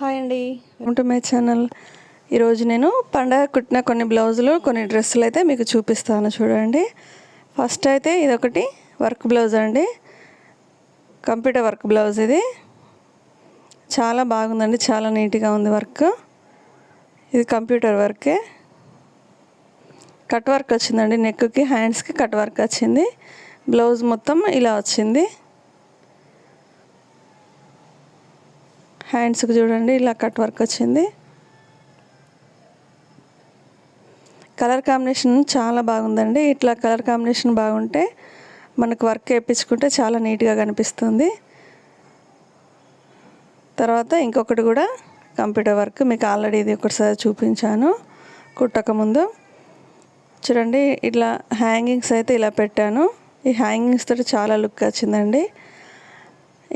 Hi అండి. Welcome to my channel. ఈరోజు నేను పండగ కుట్టిన కొన్ని బ్లౌజులు కొన్ని డ్రెస్సులు అయితే మీకు చూపిస్తాను చూడండి. ఫస్ట్ అయితే ఇదొకటి వర్క్ బ్లౌజ్ అండి. కంప్యూటర్ వర్క్ బ్లౌజ్ ఇది. చాలా బాగుందండి చాలా నీట్గా ఉంది వర్క్. ఇది కంప్యూటర్ వర్కే. కట్ వర్క్ వచ్చిందండి నెక్కి హ్యాండ్స్కి కట్ వర్క్ వచ్చింది. బ్లౌజ్ మొత్తం ఇలా వచ్చింది. హ్యాండ్స్కి చూడండి ఇలా కట్ వర్క్ వచ్చింది. కలర్ కాంబినేషన్ చాలా బాగుందండి. ఇట్లా కలర్ కాంబినేషన్ బాగుంటే మనకు వర్క్ వేయించుకుంటే చాలా నీట్గా కనిపిస్తుంది. తర్వాత ఇంకొకటి కూడా కంప్యూటర్ వర్క్ మీకు ఆల్రెడీ ఇది ఒకటిసారి చూపించాను కుట్టకముందు చూడండి ఇట్లా హ్యాంగింగ్స్ అయితే ఇలా పెట్టాను. ఈ హ్యాంగింగ్స్ తోటి చాలా లుక్ వచ్చిందండి.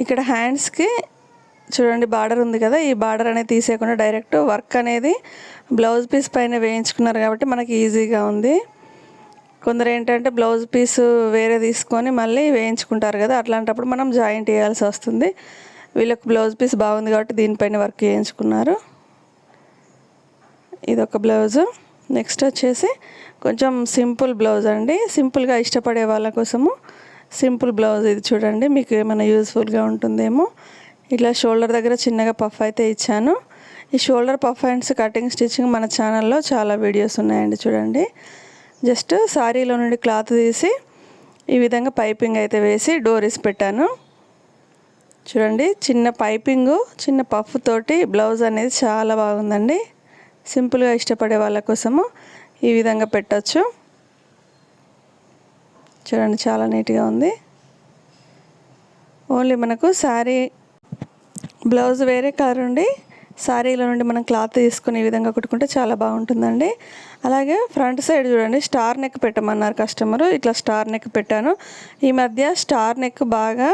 ఇక్కడ హ్యాండ్స్కి చూడండి బార్డర్ ఉంది కదా ఈ బార్డర్ అనేది తీసేయకుండా డైరెక్ట్ వర్క్ అనేది బ్లౌజ్ పీస్ పైన వేయించుకున్నారు కాబట్టి మనకి ఈజీగా ఉంది. కొందరు ఏంటంటే బ్లౌజ్ పీస్ వేరే తీసుకొని మళ్ళీ వేయించుకుంటారు కదా అట్లాంటప్పుడు మనం జాయింట్ వేయాల్సి వస్తుంది. వీళ్ళకి బ్లౌజ్ పీస్ బాగుంది కాబట్టి దీనిపైన వర్క్ చేయించుకున్నారు ఇది ఒక బ్లౌజు. నెక్స్ట్ వచ్చేసి కొంచెం సింపుల్ బ్లౌజ్ అండి. సింపుల్గా ఇష్టపడే వాళ్ళ కోసము సింపుల్ బ్లౌజ్ ఇది చూడండి మీకు ఏమైనా యూస్ఫుల్గా ఉంటుందేమో. ఇట్లా షోల్డర్ దగ్గర చిన్నగా పఫ్ అయితే ఇచ్చాను. ఈ shoulder puff hands cutting stitching మన ఛానల్లో చాలా వీడియోస్ ఉన్నాయండి చూడండి. జస్ట్ శారీలో నుండి క్లాత్ తీసి ఈ విధంగా పైపింగ్ అయితే వేసి డోరీస్ పెట్టాను. చూడండి చిన్న పైపింగు చిన్న పఫ్ తోటి బ్లౌజ్ అనేది చాలా బాగుందండి. సింపుల్గా ఇష్టపడే వాళ్ళ కోసము ఈ విధంగా పెట్టచ్చు. చూడండి చాలా నీట్గా ఉంది. ఓన్లీ మనకు శారీ బ్లౌజ్ వేరే కలర్ ఉండి శారీలో నుండి మనం క్లాత్ తీసుకుని ఈ విధంగా కుట్టుకుంటే చాలా బాగుంటుందండి. అలాగే ఫ్రంట్ సైడ్ చూడండి స్టార్ నెక్ పెట్టమన్నారు కస్టమరు. ఇట్లా స్టార్ నెక్ పెట్టాను. ఈ మధ్య స్టార్ నెక్ బాగా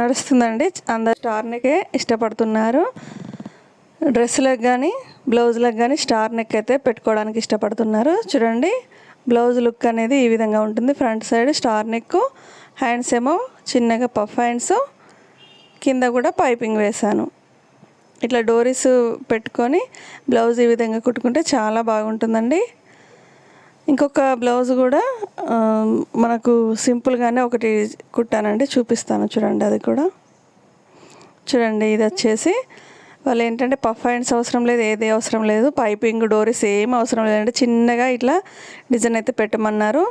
నడుస్తుందండి. అందరు స్టార్ నెక్కే ఇష్టపడుతున్నారు. డ్రెస్సులకు కానీ బ్లౌజులకు కానీ స్టార్ నెక్ అయితే పెట్టుకోవడానికి ఇష్టపడుతున్నారు. చూడండి బ్లౌజ్ లుక్ అనేది ఈ విధంగా ఉంటుంది. Front side star neck hands ఏమో చిన్నగా పఫ్ హ్యాండ్స్. కింద కూడా పైపింగ్ వేశాను. ఇట్లా డోరీస్ పెట్టుకొని బ్లౌజ్ ఈ విధంగా కుట్టుకుంటే చాలా బాగుంటుందండి. ఇంకొక బ్లౌజ్ కూడా మనకు సింపుల్గానే ఒకటి కుట్టానండి చూపిస్తాను చూడండి అది కూడా. చూడండి ఇది వచ్చేసి వాళ్ళు ఏంటంటే పఫ్ హ్యాండ్స్ అవసరం లేదు ఏది అవసరం లేదు పైపింగ్ డోరీస్ ఏం అవసరం లేదంటే చిన్నగా ఇట్లా డిజైన్ అయితే పెట్టమన్నారు.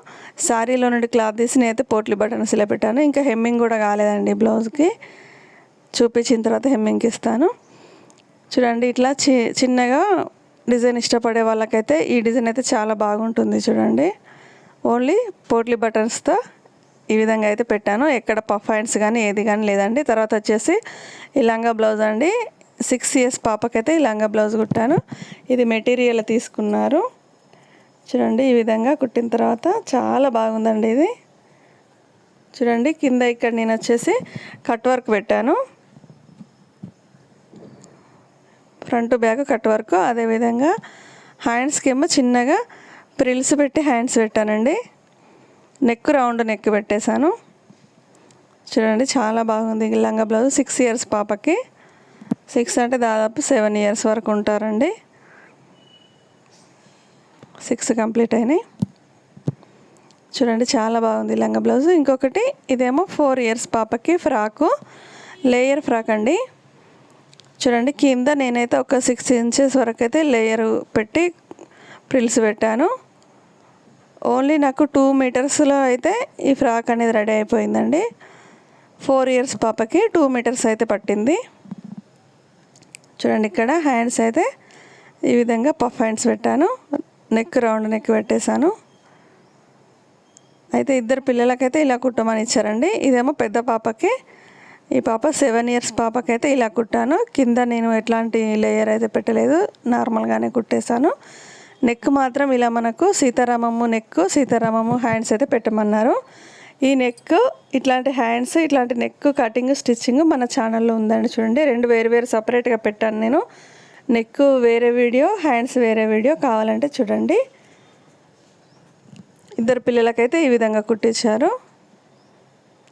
శారీలో నుండి క్లాత్ తీసి నేనైతే పోట్లీ బటన్స్ ఇలా పెట్టాను. ఇంకా హెమ్మింగ్ కూడా కాలేదండి బ్లౌజ్కి. చూపించిన తర్వాత హెమ్మింగ్ ఇస్తాను. చూడండి ఇట్లా చి చిన్నగా డిజైన్ ఇష్టపడే వాళ్ళకైతే ఈ డిజైన్ అయితే చాలా బాగుంటుంది చూడండి. ఓన్లీ పోట్లీ బటన్స్తో ఈ విధంగా అయితే పెట్టాను. ఎక్కడ పఫ్ హ్యాండ్స్ కానీ ఏది కానీ లేదండి. తర్వాత వచ్చేసి ఈ లంగా బ్లౌజ్ అండి. సిక్స్ ఇయర్స్ పాపకైతే ఈ లంగా బ్లౌజ్ కుట్టాను. ఇది మెటీరియల్ తీసుకున్నారు. చూడండి ఈ విధంగా కుట్టిన తర్వాత చాలా బాగుందండి ఇది. చూడండి కింద ఇక్కడ నేను వచ్చేసి కట్ వర్క్ పెట్టాను. ఫ్రంట్ బ్యాక్ కట్ వరకు. అదేవిధంగా హ్యాండ్స్కి ఏమో చిన్నగా ప్రిల్స్ పెట్టి హ్యాండ్స్ పెట్టానండి. నెక్ రౌండ్ నెక్ పెట్టేశాను. చూడండి చాలా బాగుంది. లంగా బ్లౌజ్ సిక్స్ ఇయర్స్ పాపకి. సిక్స్ అంటే దాదాపు సెవెన్ ఇయర్స్ వరకు ఉంటారండి. సిక్స్ కంప్లీట్ అయినాయి. చూడండి చాలా బాగుంది లంగా బ్లౌజ్. ఇంకొకటి ఇదేమో ఫోర్ ఇయర్స్ పాపకి ఫ్రాకు. లేయర్ ఫ్రాక్ అండి. చూడండి కింద నేనైతే ఒక సిక్స్ ఇంచెస్ వరకు అయితే లేయర్ పెట్టి ప్రిల్స్ పెట్టాను. ఓన్లీ నాకు టూ మీటర్స్లో అయితే ఈ ఫ్రాక్ అనేది రెడీ అయిపోయిందండి. ఫోర్ ఇయర్స్ పాపకి టూ మీటర్స్ అయితే పట్టింది. చూడండి ఇక్కడ హ్యాండ్స్ అయితే ఈ విధంగా పఫ్ హ్యాండ్స్ పెట్టాను. నెక్ రౌండ్ నెక్ పెట్టేశాను. అయితే ఇద్దరు పిల్లలకైతే ఇలా కుట్టమని ఇచ్చారండి. ఇదేమో పెద్ద పాపకి ఈ పాప సెవెన్ ఇయర్స్ పాపకైతే ఇలా కుట్టాను. కింద నేను ఎట్లాంటి లేయర్ అయితే పెట్టలేదు. నార్మల్గానే కుట్టేశాను. నెక్ మాత్రం ఇలా మనకు సీతారామము నెక్ సీతారామము హ్యాండ్స్ అయితే పెట్టమన్నారు. ఈ నెక్ ఇట్లాంటి హ్యాండ్స్ ఇట్లాంటి నెక్ కటింగ్ స్టిచ్చింగ్ మన ఛానల్లో ఉందండి చూడండి. రెండు వేరు వేరు సపరేట్గా పెట్టాను నేను. నెక్ వేరే వీడియో హ్యాండ్స్ వేరే వీడియో కావాలంటే చూడండి. ఇద్దరు పిల్లలకైతే ఈ విధంగా కుట్టించారు.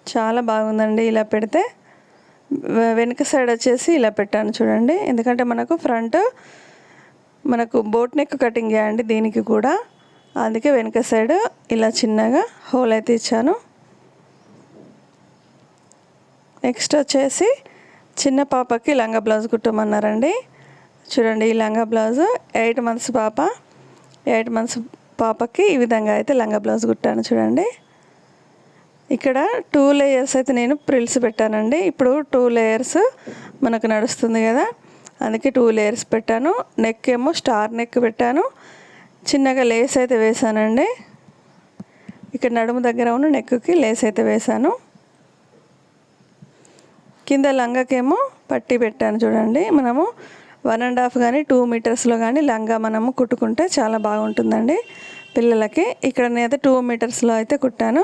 చాలా బాగుందండి ఇలా పెడితే. వెనుక సైడ్ వచ్చేసి ఇలా పెట్టాను చూడండి. ఎందుకంటే మనకు ఫ్రంట్ మనకు బోట్ నెక్ కటింగ్ అండి దీనికి కూడా. అందుకే వెనుక సైడ్ ఇలా చిన్నగా హోల్ అయితే ఇచ్చాను. నెక్స్ట్ వచ్చేసి చిన్న పాపకి లంగా బ్లౌజ్ కుట్టమన్నారండి. చూడండి ఈ లంగా బ్లౌజ్ ఎయిట్ మంత్స్ పాప. ఎయిట్ మంత్స్ పాపకి ఈ విధంగా అయితే లంగా బ్లౌజ్ కుట్టాను చూడండి. ఇక్కడ టూ లేయర్స్ అయితే నేను ప్రిల్స్ పెట్టానండి. ఇప్పుడు టూ లేయర్స్ మనకు నడుస్తుంది కదా. అందుకే టూ లేయర్స్ పెట్టాను. నెక్ ఏమో స్టార్ నెక్ పెట్టాను. చిన్నగా లేస్ అయితే వేసానండి ఇక్కడ నడుము దగ్గర ఉన్న నెక్కి లేస్ అయితే వేసాను కింద లంగాకేమో పట్టి పెట్టాను చూడండి. మనము వన్ అండ్ హాఫ్ కానీ టూ మీటర్స్లో కానీ లంగా మనము కుట్టుకుంటే చాలా బాగుంటుందండి పిల్లలకి. ఇక్కడ నేనైతే టూ మీటర్స్లో అయితే కుట్టాను.